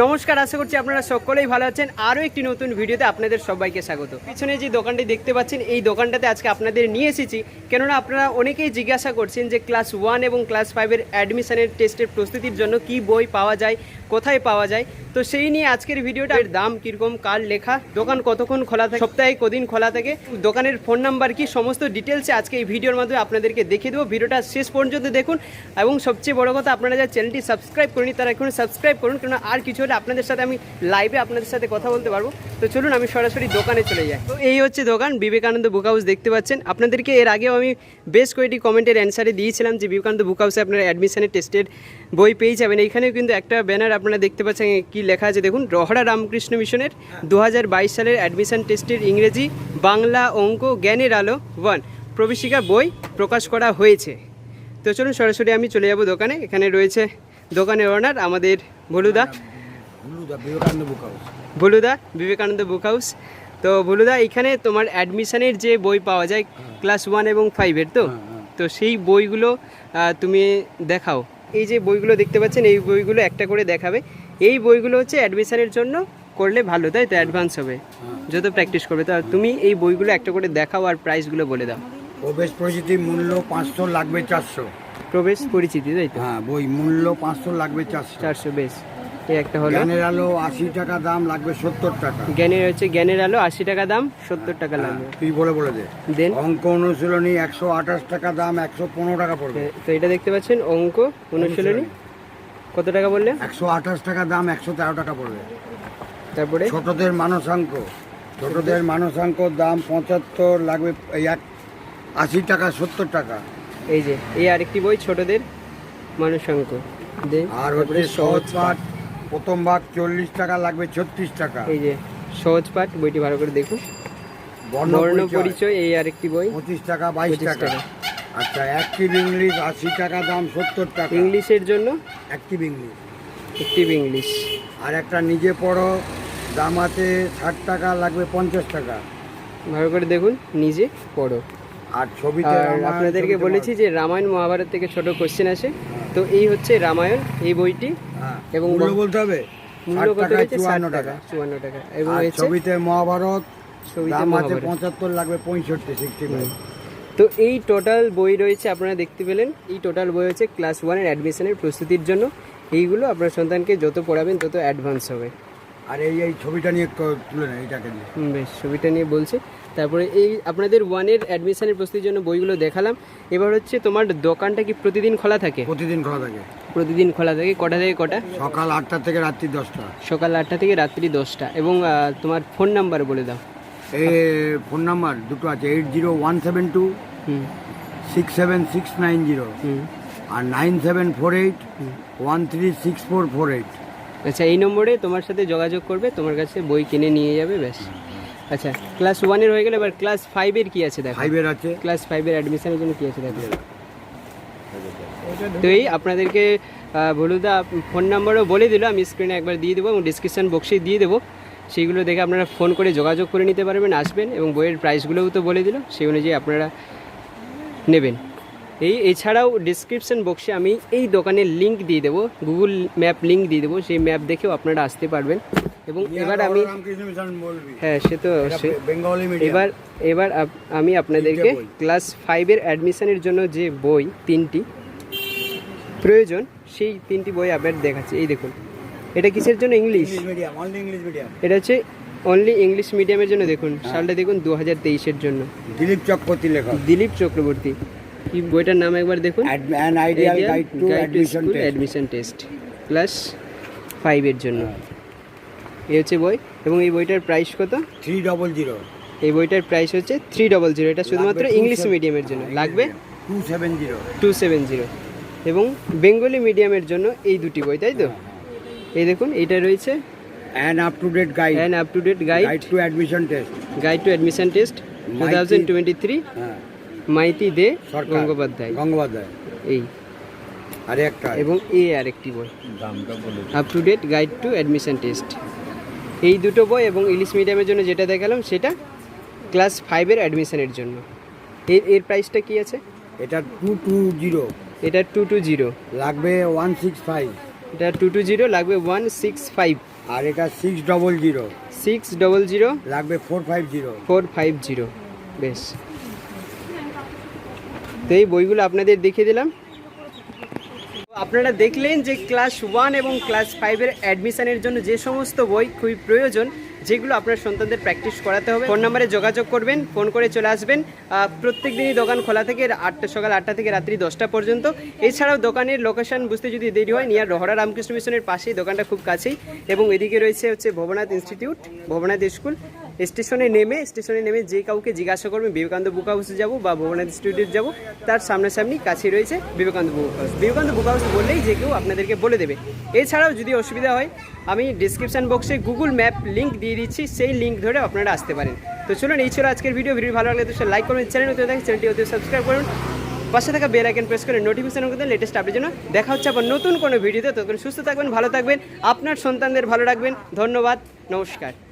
নমস্কার, আশা করছি আপনারা সকলেই ভালো আছেন। আরও একটি নতুন ভিডিওতে আপনাদের সবাইকে স্বাগত। পিছনে যে দোকানটি দেখতে পাচ্ছেন, এই দোকানটাতে আজকে আপনাদের নিয়ে এসেছি। কেননা আপনারা অনেকেই জিজ্ঞাসা করছেন যে ক্লাস ওয়ান এবং ক্লাস ফাইভের অ্যাডমিশনের টেস্টের প্রস্তুতির জন্য কি বই পাওয়া যায়, কোথায় পাওয়া যায়। তো সেই নিয়ে আজকের ভিডিওটা এর দাম কীরকম, কার লেখা, দোকান কতক্ষণ খোলা থাকে, সপ্তাহে কদিন খোলা থাকে, দোকানের ফোন নাম্বার কি, সমস্ত ডিটেলসে আজকে এই ভিডিওর মাধ্যমে আপনাদেরকে দেখিয়ে দেবো। ভিডিওটা শেষ পর্যন্ত দেখুন এবং সবচেয়ে বড় কথা, আপনারা যারা চ্যানেলটি সাবস্ক্রাইব করেনি তারা এখন সাবস্ক্রাইব করুন, কেননা আর কিছু হলে আপনাদের সাথে আমি লাইভে আপনাদের সাথে কথা বলতে পারব। তো চলুন, আমি সরাসরি দোকানে চলে যাই। তো এই হচ্ছে দোকান, বিবেকানন্দ বুক হাউস দেখতে পাচ্ছেন। আপনাদেরকে এর আগেও আমি বেশ কয়েকটি কমেন্টের অ্যান্সারে দিয়েছিলাম যে, বিবেকানন্দ বুক হাউসে আপনারা অ্যাডমিশনের টেস্টের বই পেয়ে যাবেন। এইখানেও কিন্তু একটা ব্যানার আপনারা দেখতে পাচ্ছেন কি লেখা আছে দেখুন। রহড়া রামকৃষ্ণ মিশনের দু হাজার বাইশ সালের অ্যাডমিশন টেস্টের ইংরেজি, বাংলা অঙ্ক, জ্ঞানের আলো ওয়ান প্রবেশিকা বই প্রকাশ করা হয়েছে। তো চলুন, সরাসরি আমি চলে যাব দোকানে। এখানে রয়েছে দোকানের ওনার আমাদের ভলুদা ভলুদা বিবেকানন্দ বুক হাউস। তো ভলুদা এখানে তোমার অ্যাডমিশনের যে বই পাওয়া যায় ক্লাস ওয়ান এবং ফাইভের তো? হ্যাঁ, হ্যাঁ। তো সেই বইগুলো তুমি দেখাও। এই যে বইগুলো দেখতে পাচ্ছেন এই বইগুলো একটা করে দেখাবে। এই বইগুলো হচ্ছে অ্যাডমিশনের জন্য করলে ভালো তাই তো? অ্যাডভান্স হবে। হ্যাঁ। যত প্র্যাকটিস করবে তো তুমি এই বইগুলো একটা করে দেখাও আর প্রাইসগুলো বলে দাও। প্রবেশ পরিচিতি মূল্য পাঁচশো লাগবে চারশো। প্রবেশ পরিচিতি তাই তো? হ্যাঁ বই মূল্য পাঁচশো লাগবে চারশো। চারশো বেশ। এই একটা হলো। জ্ঞানের আলো আশি টাকা দাম লাগবে সত্তর টাকা। জ্ঞানের হচ্ছে জ্ঞানের আলো আশি টাকা দাম সত্তর টাকা হ্যাঁ, লাগবে। তুই বলে বলে দে। দেন। অঙ্ক অনুশীলনী একশো আঠাশ টাকা দাম একশো পনেরো টাকা পড়বে। তো এটা দেখতে পাচ্ছেন অঙ্ক অনুশীলনী। কত টাকা একশো আঠাশ টাকা দাম একশো তেরো টাকা পড়বে। তারপরে? ছোটদের মানসাঙ্ক। ছোটদের মানসাঙ্ক দাম পঁচাত্তর লাগবে এক আশি টাকা সত্তর টাকা। এই যে এই আরেকটি বই ছোটদের মানুষাঙ্ক দেন আর হচ্ছে সহজ পাঠ। প্রথম ভাগ চল্লিশ টাকা লাগবে ছত্রিশ টাকা। এই যে সহজ পাঠ বইটি ভালো করে দেখুন। বর্ণ পরিচয়। এই আরেকটি বই। পঁচিশ টাকা বাইশ টাকা। আচ্ছা অ্যাক্টিভ ইংলিশ আশি টাকা দাম সত্তর টাকা। ইংলিশের জন্য? Active English. Active English. আর একটা নিজে পড়ো দাম আছে ষাট টাকা লাগবে পঞ্চাশ টাকা। ভালো করে দেখুন নিজে পড়ো। আর ছবিতে আপনাদেরকে বলেছি যে রামায়ণ মহাভারত থেকে ছোট কোশ্চেন আসে। তো এই হচ্ছে রামায়ণ এই বইটি। হ্যাঁ এবং বলতে হবে মূল্য কত হয়েছে চুয়ান্ন টাকা চুয়ান্ন টাকা। এবং ছবিতে মহাভারত ছবিতে মহাভারত। পঁচাত্তর লাগবে পঁয়ষট্টি সিক্সটি তো এই টোটাল বই রয়েছে আপনারা দেখতে পেলেন এই টোটাল বই হচ্ছে ক্লাস ওয়ানের অ্যাডমিশনের প্রস্তুতির জন্য। এইগুলো আপনার সন্তানকে যত পড়াবেন তত অ্যাডভান্স হবে। আর এই এই ছবিটা নিয়ে তুলে নেই এইটাকে নিয়ে। বেশ ছবিটা নিয়ে বলছে। তারপরে এই আপনাদের ওয়ানের অ্যাডমিশনের প্রস্তুতির জন্য বইগুলো দেখালাম। এবার হচ্ছে তোমার দোকানটা কি প্রতিদিন খোলা থাকে? প্রতিদিন খোলা থাকে। প্রতিদিন খোলা থাকে। কটা থেকে কটা? সকাল আটটা থেকে রাত্রি দশটা। সকাল আটটা থেকে রাত্রি দশটা। এবং আহ, তোমার ফোন নাম্বার বলে দাও। এই ফোন নাম্বার দুটো আছে। Eight zero one seven two হুম। Six seven six nine zero হুম। আর nine seven four eight one three six four four eight আচ্ছা এই নম্বরে তোমার সাথে যোগাযোগ করবে তোমার কাছে বই কিনে নিয়ে যাবে ব্যাস। আচ্ছা ক্লাস ওয়ানের হয়ে গেলে এবার ক্লাস ফাইভের কি আছে দেখো? ফাইভের আছে। ক্লাস ফাইভের অ্যাডমিশনের জন্য কি আছে দেখো? তো এই আপনাদেরকে ভলুদা ফোন নাম্বারও বলে দিল আমি স্ক্রিনে একবার দিয়ে দেবো এবং ডিসক্রিপশান বক্সে দিয়ে দেবো। সেইগুলো দেখে আপনারা ফোন করে যোগাযোগ করে নিতে পারবেন আসবেন এবং বইয়ের প্রাইসগুলোও তো বলে দিল সেই অনুযায়ী আপনারা নেবেন। এই এছাড়াও ডিসক্রিপশন বক্সে আমি এই দোকানের লিঙ্ক দিয়ে দেবো গুগল ম্যাপ লিঙ্ক দিয়ে দেবো সেই ম্যাপ দেখেও আপনারা আসতে পারবেন। এবং এবার আমি হ্যাঁ সে তো মিডিয়াম এবার এবার আমি আপনাদেরকে ক্লাস ফাইভের অ্যাডমিশনের জন্য যে বই তিনটি প্রয়োজন সেই তিনটি বই আবার দেখাচ্ছি। এই দেখুন এটা কিসের জন্য ইংলিশ এটা হচ্ছে অনলি ইংলিশ মিডিয়ামের জন্য দেখুন। সালটা দেখুন দু হাজার তেইশের জন্য। দিলীপ চক্রবর্তী লেখা। দিলীপ চক্রবর্তী। বইটার নাম একবার দেখুন। An ideal guide to admission test admission test class ফাইভের জন্য। এই হচ্ছে বই এবং এই বইটার প্রাইস কত? থ্রি ডবল জিরো এই বইটার প্রাইস হচ্ছে থ্রি ডবল জিরো এটা শুধুমাত্র ইংলিশ মিডিয়ামের জন্য। লাগবে? Two seven zero two seven zero এবং বেঙ্গলি মিডিয়ামের জন্য এই দুটি বই তাই তো? এই দেখুন এটা রয়েছে an up to date guide an up to date guide to admission test guide to admission test two thousand twenty three হ্যাঁ। মাইতি দে গঙ্গোপাধ্যায়। গঙ্গোপাধ্যায়। এই। আর একটা এবং এ আরেকটি বই। দামটা বলে up to date guide to admission test এই দুটো বই এবং ইংলিশ মিডিয়ামের জন্য যেটা দেখালাম সেটা ক্লাস ফাইভের অ্যাডমিশনের জন্য। এর এর প্রাইসটা কি আছে? এটা টু টু জিরো এটা টু টু জিরো লাগবে ওয়ান সিক্স ফাইভ এটা টু টু জিরো লাগবে ওয়ান সিক্স ফাইভ আর এটা six double zero six double zero লাগবে four five zero four five zero বেশ। তো এই বইগুলো আপনাদের দেখিয়ে দিলাম। আপনারা দেখলেন যে ক্লাস ওয়ান এবং ক্লাস ফাইভের অ্যাডমিশানের জন্য যে সমস্ত বই খুবই প্রয়োজন, যেগুলো আপনার সন্তানদের প্র্যাকটিস করাতে হবে। ফোন নাম্বারে যোগাযোগ করবেন, ফোন করে চলে আসবেন। প্রত্যেক দিনই দোকান খোলা থেকে আটটা সকাল আটটা থেকে রাত্রি দশটা পর্যন্ত। এছাড়াও দোকানের লোকেশন বুঝতে যদি দেরি হয়, নিয়ার রহরা রামকৃষ্ণ মিশনের পাশেই, দোকানটা খুব কাছেই। এবং এদিকে রয়েছে হচ্ছে ভবনাথ ইনস্টিটিউট, ভবনাথ স্কুল। স্টেশনে নেমে স্টেশনে নেমে যে কাউকে জিজ্ঞাসা করবেন বিবেকানন্দ বুক হাউসে যাব বা ভবনাথ ইনস্টিটিউট যাব, তার সামনাসামনি কাছে রয়েছে Vivekananda book house. Vivekananda book house বললেই যে কেউ আপনাদেরকে বলে দেবে। এছাড়াও যদি অসুবিধা হয়, আমি ডিসক্রিপশন বক্সে গুগল ম্যাপ লিঙ্ক দিয়ে দিচ্ছি, সেই লিঙ্ক ধরে আপনারা আসতে পারেন। তো চলুন, এই ছিল আজকের ভিডিও ভিডিও ভালো লাগলে তো লাইক করবেন চ্যানেল হতে থাকে চ্যানেলটি হতে সাবস্ক্রাইব করুন। পাশে থাকা বেল আইকন প্রেস করে নোটিফিকেশন করতে লেটেস্ট আপডেট জন্য দেখা হচ্ছে আবার নতুন কোনো ভিডিওতে ততক্ষণ সুস্থ থাকবেন, ভালো থাকবেন, আপনার সন্তানদের ভালো রাখবেন। ধন্যবাদ, নমস্কার।